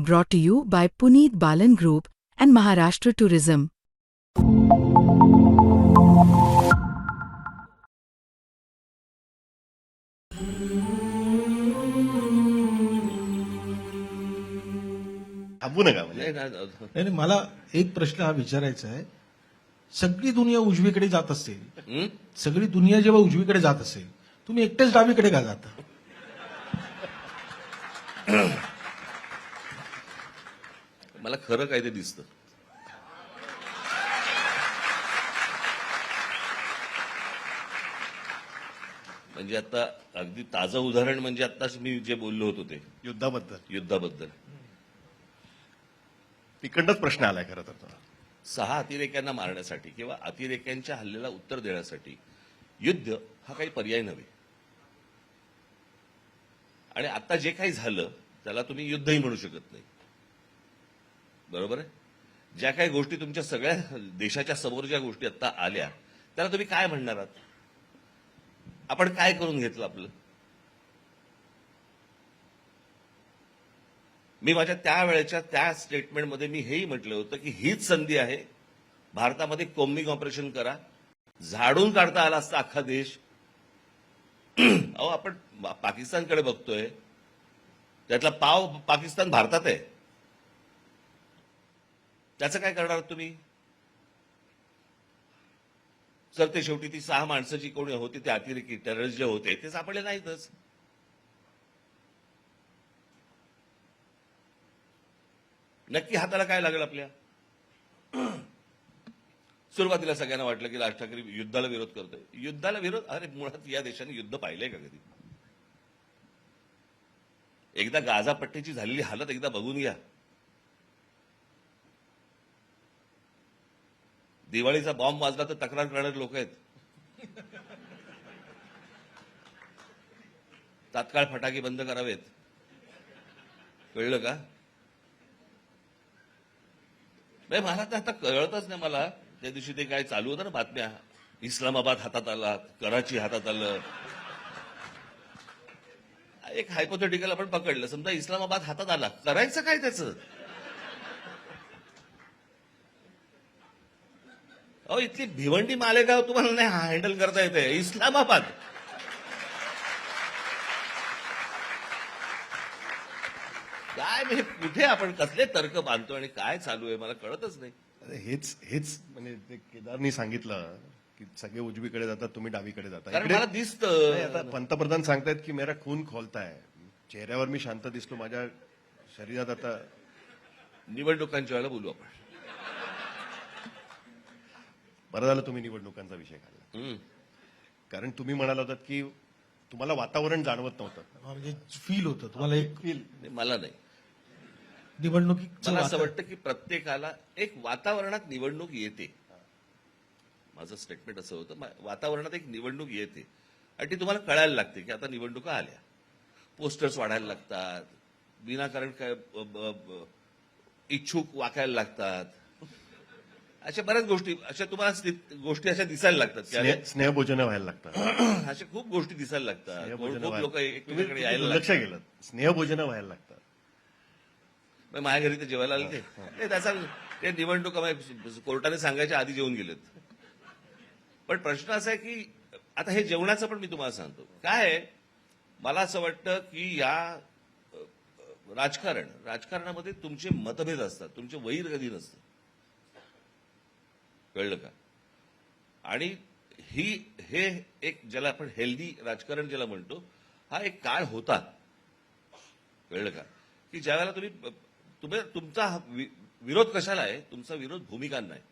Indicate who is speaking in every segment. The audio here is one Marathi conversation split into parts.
Speaker 1: brought to you by Puneet Balan Group and Maharashtra Tourism.
Speaker 2: थांबू नका म्हणजे
Speaker 3: नाही, नाही,
Speaker 4: मला एक प्रश्न हा विचारायचा आहे सगळी दुनिया उजवीकडे जात असेल? सगळी दुनिया जेव्हा उजवीकडे जात असेल तुम्ही एकटेच डावीकडे का जाता
Speaker 3: मला खरं काय ते दिसतं. म्हणजे आता अगदी ताजं उदाहरण म्हणजे आताच मी जे बोललो होतो ते.
Speaker 2: युद्धाबद्दल.
Speaker 3: युद्धाबद्दल.
Speaker 2: तिकडनंच प्रश्न आलाय खरं तर.
Speaker 3: सहा अतिरेक्यांना मारण्यासाठी किंवा अतिरेक्यांच्या हल्ल्याला उत्तर देण्यासाठी युद्ध हा काही पर्याय नव्हे. आणि आता जे काही झालं त्याला तुम्ही युद्धही म्हणू शकत नाही. बरोबर आहे? ज्या काही गोष्टी तुमच्या सगळ्या देशाच्या समोर ज्या गोष्टी आता आल्या त्याला तुम्ही काय म्हणणार आहात? आपण काय करून घेतलं आपलं? मी माझ्या त्यावेळेच्या त्या स्टेटमेंटमध्ये मी हेही म्हटलं होतं की हीच संधी आहे. भारतामध्ये कोम्बिंग ऑपरेशन करा. झाडून काढता आला असता अख्खा देश. अहो आपण पाकिस्तानकडे बघतोय. त्यातला पाव पाकिस्तान भारतात आहे. त्याचं काय करणार तुम्ही? सर ते शेवटी ती सहा माणसं जी कोणी होती ते अतिरेकी टेररिस्ट जे होते ते सापडले नाहीतच. नक्की हाताला काय लागलं आपल्या? सुरुवातीला सगळ्यांना वाटलं की राज ठाकरे युद्धाला विरोध करतोय. युद्धाला विरोध? अरे मुळात या देशाने युद्ध पाहिलंय का कधी? एकदा गाझा पट्टीची झालेली हालत एकदा बघून घ्या. दिवाळीचा बॉम्ब वाजला तर तक्रार करणारे लोक आहेत. तात्काळ फटाके बंद करावेत. कळलं का? नाही मला तर आता कळतच नाही मला. त्या दिवशी ते काय चालू होतं ना बातम्या. इस्लामाबाद हातात आला कराची हातात आलं. एक हायपोथेटिकल आपण पकडलं. समजा इस्लामाबाद हातात आला. करायचं काय त्याचं? अहो इथली भिवंडी मालेगाव तुम्हाला नाही हँडल करता येते इस्लामाबाद. काय म्हणजे कुठे आपण कसले तर्क बांधतो आणि काय चालू आहे मला कळतच नाही.
Speaker 2: अरे हेच हेच म्हणजे ते केदारनी सांगितलं की सगळे उजवीकडे जातात तुम्ही डावीकडे जाता.
Speaker 3: कारण
Speaker 2: इकडे-
Speaker 3: मला दिसतं.
Speaker 2: आता पंतप्रधान सांगतायत की मेरा खून खोलताय. चेहऱ्यावर मी शांत दिसतो माझ्या शरीरात आता
Speaker 3: निवडणुकांच्या वेळेला बोलू आपण.
Speaker 2: बरं झालं तुम्ही निवडणुकांचा विषय काढला. कारण तुम्ही म्हणाला होतात की तुम्हाला वातावरण जाणवत नव्हतं.
Speaker 4: म्हणजे फील होतं. तुम्हाला एक
Speaker 3: नाही, मला नाही.
Speaker 4: निवडणुकीचं
Speaker 3: मला असं वाटतं की प्रत्येकाला एक वातावरणात निवडणूक येते. माझं स्टेटमेंट असं होतं मा- वातावरणात एक निवडणूक येते. आणि ती तुम्हाला कळायला लागते की आता निवडणुका आल्या. पोस्टर्स वाढायला लागतात. विनाकारण काय इच्छुक वाकायला लागतात. अशा बऱ्याच गोष्टी अशा तुम्हाला गोष्टी अशा दिसायला लागतात
Speaker 2: स्नेहभोजनं व्हायला लागतात.
Speaker 3: अशा खूप गोष्टी दिसायला लागतात. खूप लोक एकमेकांकडे यायला
Speaker 2: लक्ष. गेलं. स्नेहभोजनं व्हायला लागतात.
Speaker 3: माझ्या घरी ते जेवायला आले ते. त्याचा ते निवडणुका कोर्टाने सांगायच्या आधी जेवून गेलेत. पण प्रश्न असा आहे की आता हे जेवणाचं पण मी तुम्हाला सांगतो. काय आहे? मला असं वाटतं की या राजकारण राजकारणामध्ये तुमचे मतभेद असतात. तुमचे वैर कधी नसतं कळलं का? आणि ही हे एक ज्याला आपण हेल्दी राजकारण ज्याला म्हणतो हा एक काळ होता. कळलं का? की ज्यावेळेला तुम्ही तुम्ही तुमचा विरोध कशाला आहे? तुमचा विरोध भूमिकांना आहे.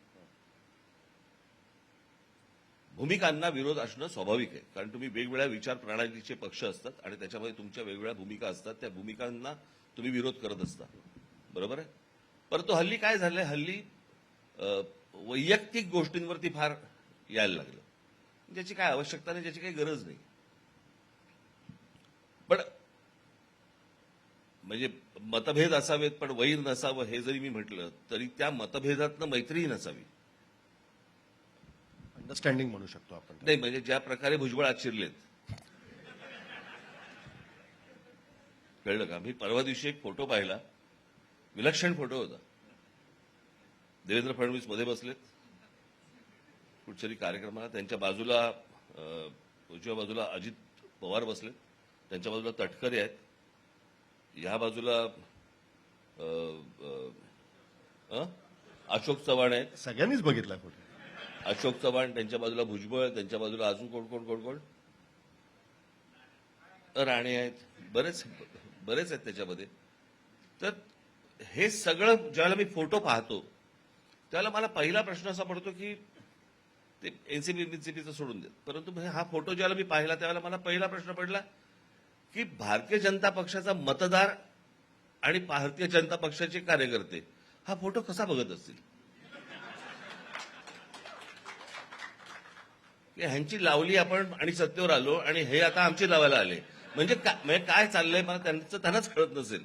Speaker 3: भूमिकांना विरोध असणं स्वाभाविक आहे. कारण तुम्ही वेगवेगळ्या विचार प्रणालीचे पक्ष असतात आणि त्याच्यामध्ये तुमच्या वेगवेगळ्या भूमिका असतात. त्या भूमिकांना तुम्ही विरोध करत असता. बरोबर आहे? परंतु हल्ली काय झालंय? हल्ली वैयक्तिक गोष्टींवरती फार यायला लागलं. ज्याची काय आवश्यकता नाही ज्याची काही गरज नाही. पण म्हणजे मतभेद असावेत पण वैर नसावं हे जरी मी म्हटलं तरी त्या मतभेदातनं मैत्रीही नसावी.
Speaker 2: अंडरस्टँडिंग म्हणू शकतो आपण
Speaker 3: नाही म्हणजे ज्या प्रकारे भुजबळ आज शिरलेत. कळलं का? मी परवा दिवशी एक फोटो पाहिला. विलक्षण फोटो होता. देवेंद्र फडणवीसमध्ये बसलेत. कुठच्याही कार्यक्रमाला. त्यांच्या बाजूला उजव्या बाजूला अजित पवार बसलेत. त्यांच्या बाजूला तटकरे आहेत. या बाजूला? अशोक चव्हाण आहेत.
Speaker 2: सगळ्यांनीच बघितला फोटो
Speaker 3: अशोक चव्हाण त्यांच्या बाजूला भुजबळ त्यांच्या बाजूला अजून कोण कोण कोण कोण? राणे आहेत. बरेच बरेच आहेत त्याच्यामध्ये. तर हे सगळं ज्यावेळेला मी फोटो पाहतो त्यावेळेला मला पहिला प्रश्न असा पडतो की ते एनसीपी बीसीपीचं सोडून देत. परंतु हा फोटो ज्याला मी पाहिला त्यावेळेला मला पहिला प्रश्न पडला की भारतीय जनता पक्षाचा मतदार आणि भारतीय जनता पक्षाचे कार्यकर्ते हा फोटो कसा बघत असतील? की ह्यांची लावली आपण आणि सत्तेवर आलो आणि हे आता आमची लावायला आले. म्हणजे म्हणजे काय चाललंय मला त्यांचं त्यांनाच कळत नसेल.